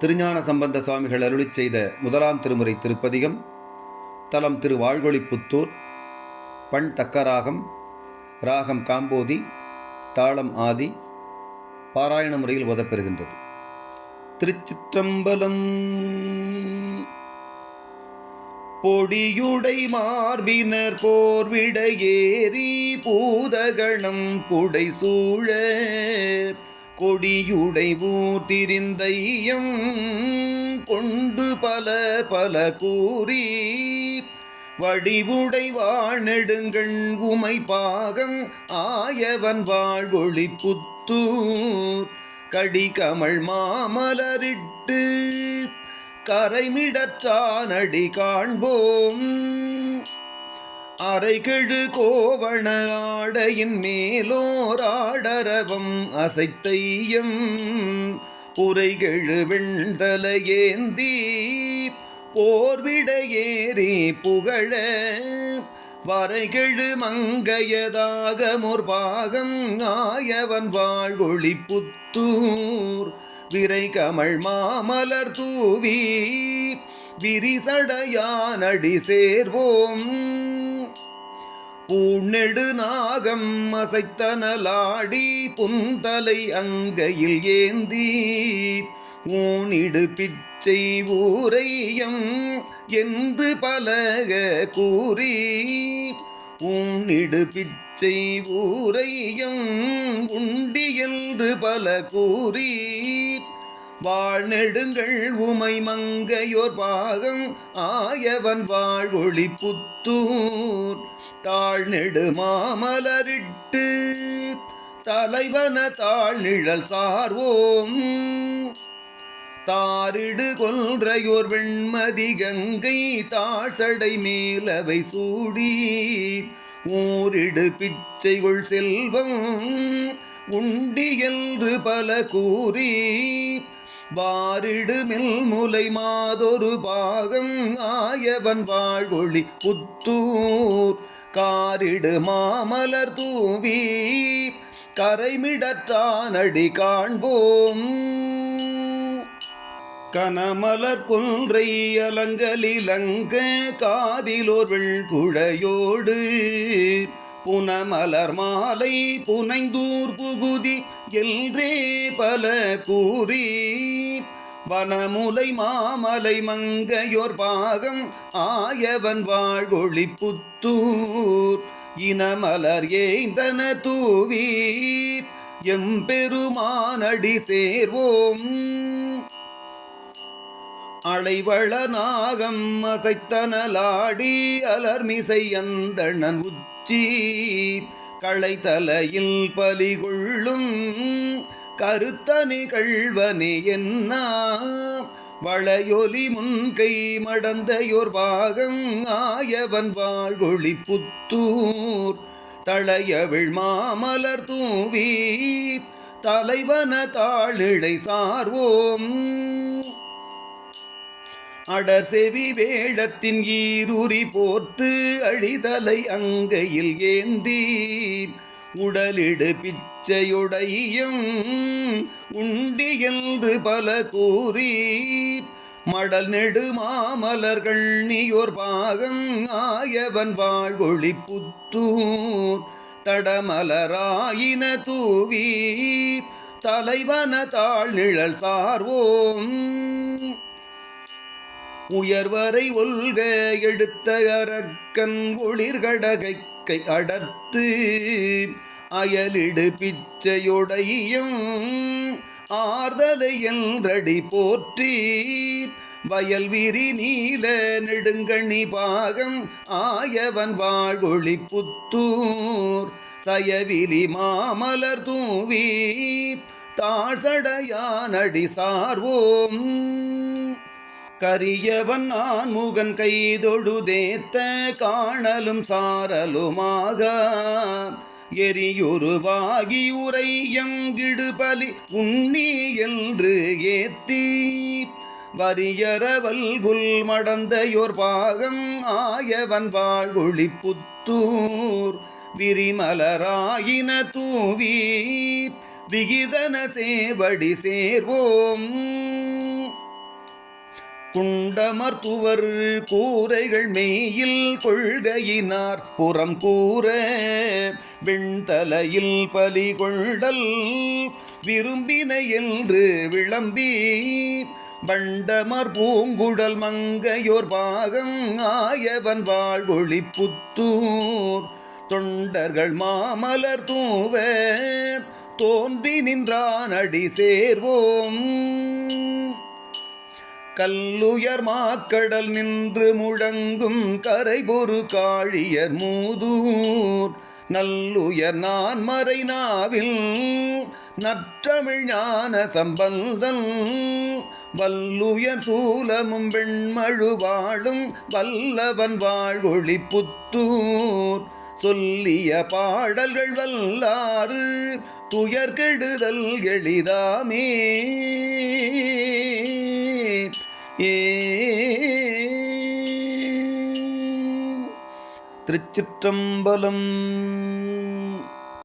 திருஞான சம்பந்த சுவாமிகள் அருளிச் செய்த முதலாம் திருமுறை திருப்பதிகம் தலம் திருவாழ்கொழிப்புத்தூர் பண் தக்கராகம் ராகம் காம்போதி தாளம் ஆதி பாராயண முறையில் உதப்பெறுகின்றது திருச்சிற்றம்பலம் பொடியுடை மார்பினர் போர்விட ஏறி பூதகணம் புடை சூழ கொடியுடை ஊர்திரிந்தையம் கொண்டு பல பல கூறி வடிவுடை வாழ்நெடுங்கண் உமை பாகம் ஆயவன் வாழ்வொளி புத்தூர். கடிகமள் மாமலரிட்டு கரைமிடற்றானடி காண்போம். அரைகெழு கோவண ஆடையின் மேலோராடரவம் அசைத்தையும் உரைகெழு வெண்தலையேந்தி போர்விடையேறி புகழ. வரைகெழு மங்கையதாக முற்பாகம் ஆயவன் வாழ்வொளி புத்தூர். விரை கமழ் மாமலர் தூவி விரிசடையானடி சேர்வோம். பூநெடு நாகம் அசைத்தனலாடி புந்தலை அங்கையில் ஏந்தி ஊனிடு பிச்சை ஊரையம் என்று பலக கூறி ஊனிடு பிச்சை ஊரையம் உண்டி என்று பல கூறி வாழ்நெடுங்கள் உமை மங்கையோர் பாகம் ஆயவன் வாழ்வொளி புத்தூர். தாழ்நெடு மாமலரிட்டு தலைவன தாழ்நிழல் சார்வோம். தாரிடு கொன்றையோர் வெண்மதி கங்கை தாழ்சடை மேலவை சூடி ஊரிடு பிச்சைகள் செல்வம் உண்டி என்று பல கூறி வாரிடு மில்முலை மாதொரு பாகம் ஆயவன் வாழ்வொளி புத்தூர். காரிடு மாமலர் தூவி கரைமிடற்றானடி காண்போம். கனமலர் கொன்றை அலங்கலிலங்க காதிலோர் வெள்குழையோடு புனமலர் மாலை புனைந்தூர் புகுதி என்றே பல கூறி வனமுலை மாமலை மங்கையோர் பாகம் ஆயவன் வாழ்வொளி புத்தூர். இனமலர் ஏந்தன தூவி எம்பெருமானடி சேர்வோம். அலைவள நாகம் அசைத்தனலாடி அலர்மிசை அந்தணன் உச்சி களைத்தலையில் பலிகொள்ளும் கருத்த நிகழ்வனே என்ன வளையொலி முன்கை மடந்தையோர் பாகம் ஆயவன் வாழ்வொளி புத்தூர். தளையவிழ் மாமலர் தூவி தலைவன தாளிடை சார்வோம். அடர் செவி வேடத்தின் ஈருரி போர்த்து அழிதலை அங்கையில் ஏந்தி உடலிடு பிச்சையுடையும் உண்டி என்று பல கூறி மடல் நெடுமாமலர்கள் நீயோர் பாகம் ஆயவன் வாழ்வொளி புத்தூர். தடமலராயின தூவி தலைவன தாழ் நிழல் சார்வோம். உயர்வரை ஒல்க எடுத்த அரக்கன் ஒளிர்கடகை அடர்த்து. அயலிடு பிச்சையுடையும் ஆர்தலை என்றடி போற்றி வயல் விரி நீல நெடுங்கணி பாகம் ஆயவன் வாழ்வொளி புத்தூர். சயவிலி மாமலர் தூவி தாழ்சடையானடி சார்வோம். கரியவன் நான் முகன் கைதொழுதேத்த காணலும் சாரலுமாக. எரியுருவாகி உரையங்கிடுபலி உண்ணி என்று ஏத்தி. வரியரவல்குல் மடந்தையோர் பாகம் ஆயவன் வாழ்வொளி புத்தூர். விரிமலராயின தூவி விகிதன சேவடி சேர்வோம். குண்டமர்த்துவர் கூரைகள் மெய்யில் கொள்கையினார் புறம் கூற வெண்தலையில் பலி விரும்பின என்று விளம்பி பண்டமர் பூங்குடல் மங்கையோர் பாகம் ஆயவன் வாழ்வொளி புத்தூர். தொண்டர்கள் மாமலர் தூவ தோன்றி நின்றான் அடி சேர்வோம். கல்லுயர் மாக்கடல் நின்று முழங்கும் கரை பொறு காழியர் மூதூர். நல்லுயர் நான் மறை நாவில் நற்றமிழ் ஞான சம்பந்தன். வல்லுயர் சூலமும் வெண்மழு வாழும் வல்லவன் வாழ்வொளி புத்தூர். சொல்லிய பாடல்கள் வல்லாறு துயர் கெடுதல் எளிதாமே. திருச்சிற்றம்பலம்